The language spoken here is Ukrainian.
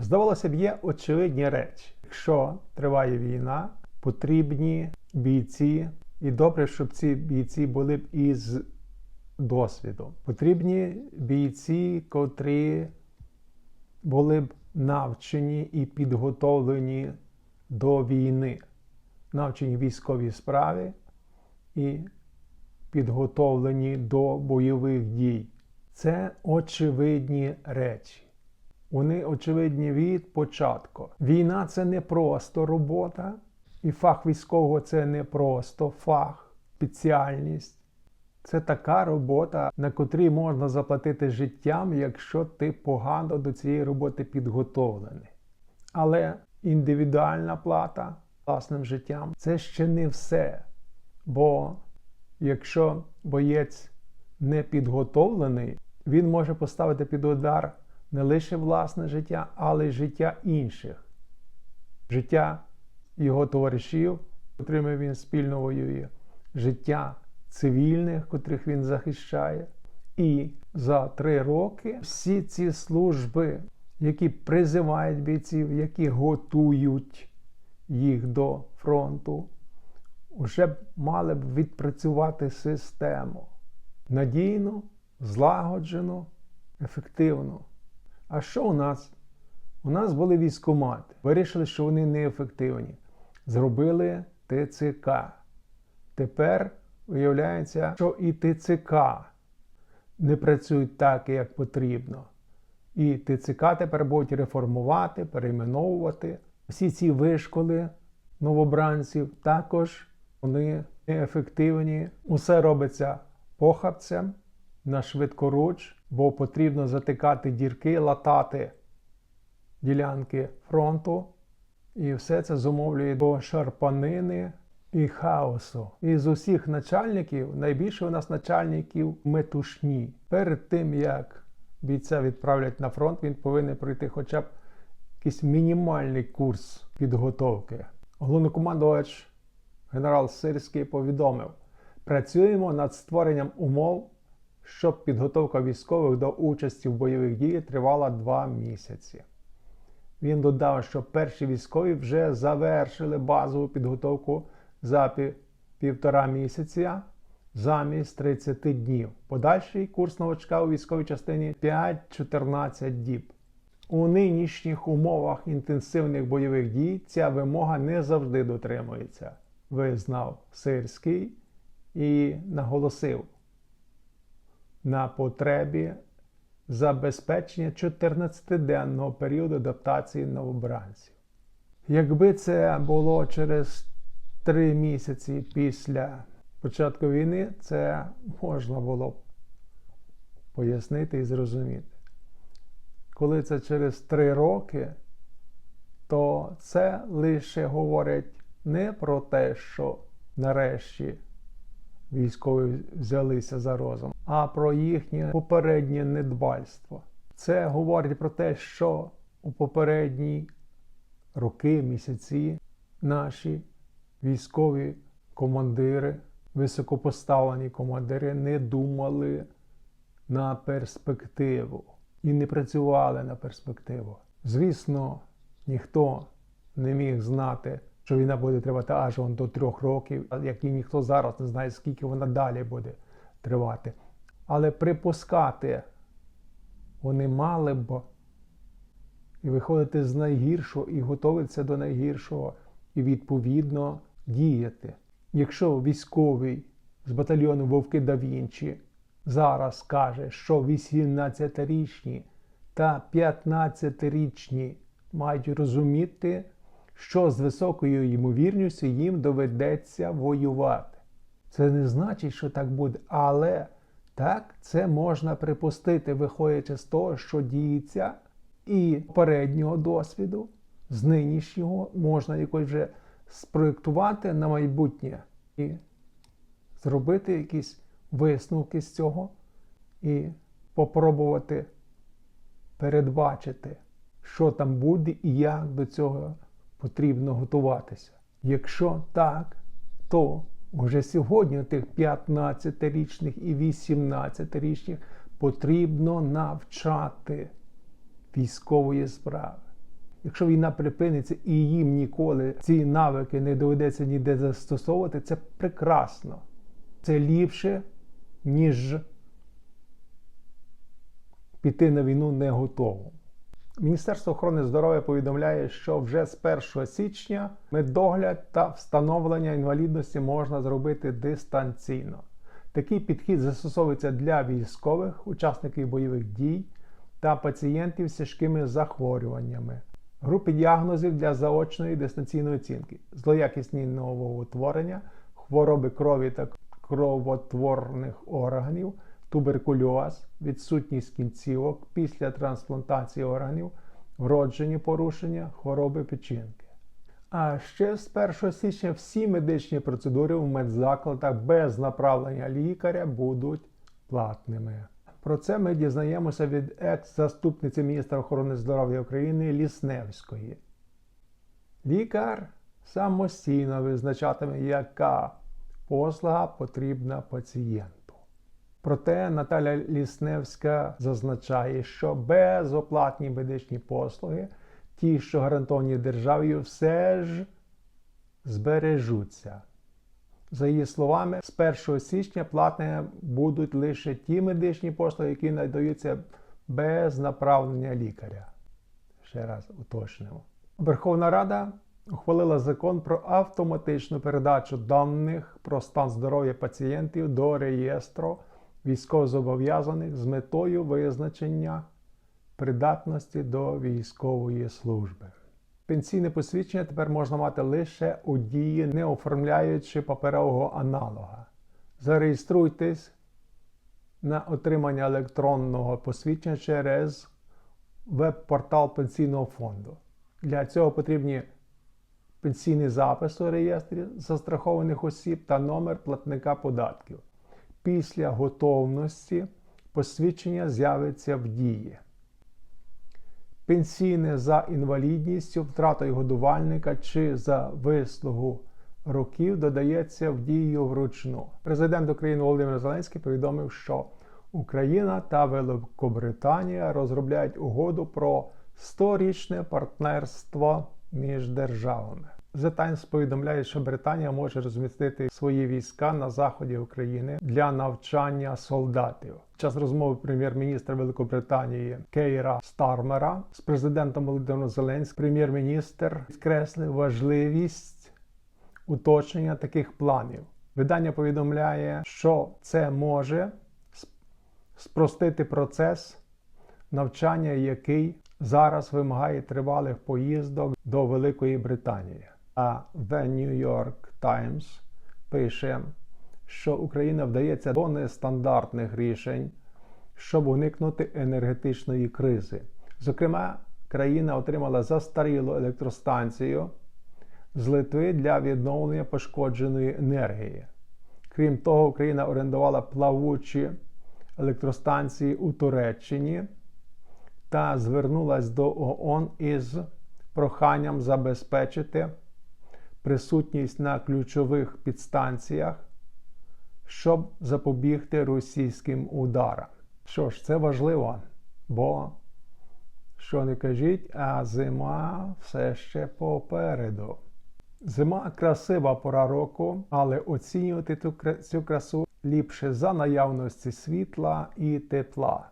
Здавалося б, є очевидні речі. Якщо триває війна, потрібні бійці, і добре, щоб ці бійці були б із досвідом. Потрібні бійці, котрі були б навчені і підготовлені до війни, навчені військовій справі і підготовлені до бойових дій. Це очевидні речі. Вони очевидні від початку. Війна це не просто робота, і фах військового це не просто фах, спеціальність. Це така робота, на котрій можна заплатити життям, якщо ти погано до цієї роботи підготовлений. Але індивідуальна плата власним життям це ще не все. Бо якщо боєць не підготовлений, він може поставити під удар не лише власне життя, але й життя інших, життя його товаришів, котрими він спільно воює, життя цивільних, котрих він захищає. І за три роки всі ці служби, які призивають бійців, які готують їх до фронту, вже б мали б відпрацювати систему надійно, злагоджено, ефективно. А що у нас? У нас були військомати. Вирішили, що вони неефективні. Зробили ТЦК. Тепер виявляється, що і ТЦК не працюють так, як потрібно. І ТЦК тепер будуть реформувати, перейменовувати. Всі ці вишколи новобранців також вони неефективні. Усе робиться похабцем на швидкоруч, бо потрібно затикати дірки, латати ділянки фронту. І все це зумовлює до шарпанини і хаосу. І з усіх начальників найбільше у нас начальників метушні. Перед тим як бійця відправлять на фронт, він повинен пройти хоча б якийсь мінімальний курс підготовки. Головнокомандувач генерал Сирський повідомив: працюємо над створенням умов, щоб підготовка військових до участі в бойових діях тривала два місяці. Він додав, що перші військові вже завершили базову підготовку за півтора місяця замість 30 днів. Подальший курс новачка у військовій частині 5-14 діб. У нинішніх умовах інтенсивних бойових дій ця вимога не завжди дотримується, визнав Сирський і наголосив на потребі забезпечення 14-денного періоду адаптації новобранців. Якби це було через три місяці після початку війни, це можна було б пояснити і зрозуміти. Коли це через три роки, то це лише говорить не про те, що нарешті військові взялися за розум, а про їхнє попереднє недбальство. Це говорить про те, що у попередні роки, місяці наші військові командири, високопоставлені командири не думали на перспективу і не працювали на перспективу. Звісно, ніхто не міг знати, що війна буде тривати аж до трьох років, як і ніхто зараз не знає, скільки вона далі буде тривати. Але припускати вони мали б і виходити з найгіршого, і готуватися до найгіршого, і відповідно діяти. Якщо військовий з батальйону Вовки да Вінчі зараз каже, що 18-річні та 15-річні мають розуміти, що з високою ймовірністю їм доведеться воювати. Це не значить, що так буде, але так це можна припустити, виходячи з того, що діється, і попереднього досвіду, з нинішнього можна якось вже спроєктувати на майбутнє і зробити якісь висновки з цього і попробувати передбачити, що там буде і як до цього потрібно готуватися. Якщо так, то вже сьогодні тих 15-річних і 18-річних потрібно навчати військової справи. Якщо війна припиниться і їм ніколи ці навики не доведеться ніде застосовувати, це прекрасно. Це ліпше, ніж піти на війну не готовим. Міністерство охорони здоров'я повідомляє, що вже з 1 січня медогляд та встановлення інвалідності можна зробити дистанційно. Такий підхід застосовується для військових, учасників бойових дій та пацієнтів з тяжкими захворюваннями, групи діагнозів для заочної дистанційної оцінки, злоякісні новоутворення, хвороби крові та кровотворних органів, туберкульоз, відсутність кінцівок після трансплантації органів, вроджені порушення, хвороби печінки. А ще з 1 січня всі медичні процедури у медзакладах без направлення лікаря будуть платними. Про це ми дізнаємося від екс-заступниці міністра охорони здоров'я України Лісневської. Лікар самостійно визначатиме, яка послуга потрібна пацієнту. Проте Наталя Лісневська зазначає, що безоплатні медичні послуги, ті, що гарантовані державою, все ж збережуться. За її словами, з 1 січня платними будуть лише ті медичні послуги, які надаються без направлення лікаря. Ще раз уточнимо. Верховна Рада ухвалила закон про автоматичну передачу даних про стан здоров'я пацієнтів до реєстру військовозобов'язаних з метою визначення придатності до військової служби. Пенсійне посвідчення тепер можна мати лише у дії, не оформляючи паперового аналога. Зареєструйтесь на отримання електронного посвідчення через веб-портал Пенсійного фонду. Для цього потрібні пенсійний запис у реєстрі застрахованих осіб та номер платника податків. Після готовності посвідчення з'явиться в дії. Пенсійне за інвалідністю, втратою годувальника чи за вислугу років додається в дію вручну. Президент України Володимир Зеленський повідомив, що Україна та Великобританія розробляють угоду про 100-річне партнерство між державами. The Times повідомляє, що Британія може розмістити свої війська на заході України для навчання солдатів. Під час розмови прем'єр-міністра Великобританії Кейра Стармера з президентом Володимиром Зеленським прем'єр-міністр підкреслив важливість уточнення таких планів. Видання повідомляє, що це може спростити процес навчання, який зараз вимагає тривалих поїздок до Великої Британії. А The New York Times пише, що Україна вдається до нестандартних рішень, щоб уникнути енергетичної кризи. Зокрема, країна отримала застарілу електростанцію з Литви для відновлення пошкодженої енергії. Крім того, Україна орендувала плавучі електростанції у Туреччині та звернулась до ООН із проханням забезпечити присутність на ключових підстанціях, щоб запобігти російським ударам. Що ж, це важливо, бо, що не кажіть, а зима все ще попереду. Зима красива пора року, але оцінювати цю красу ліпше за наявності світла і тепла.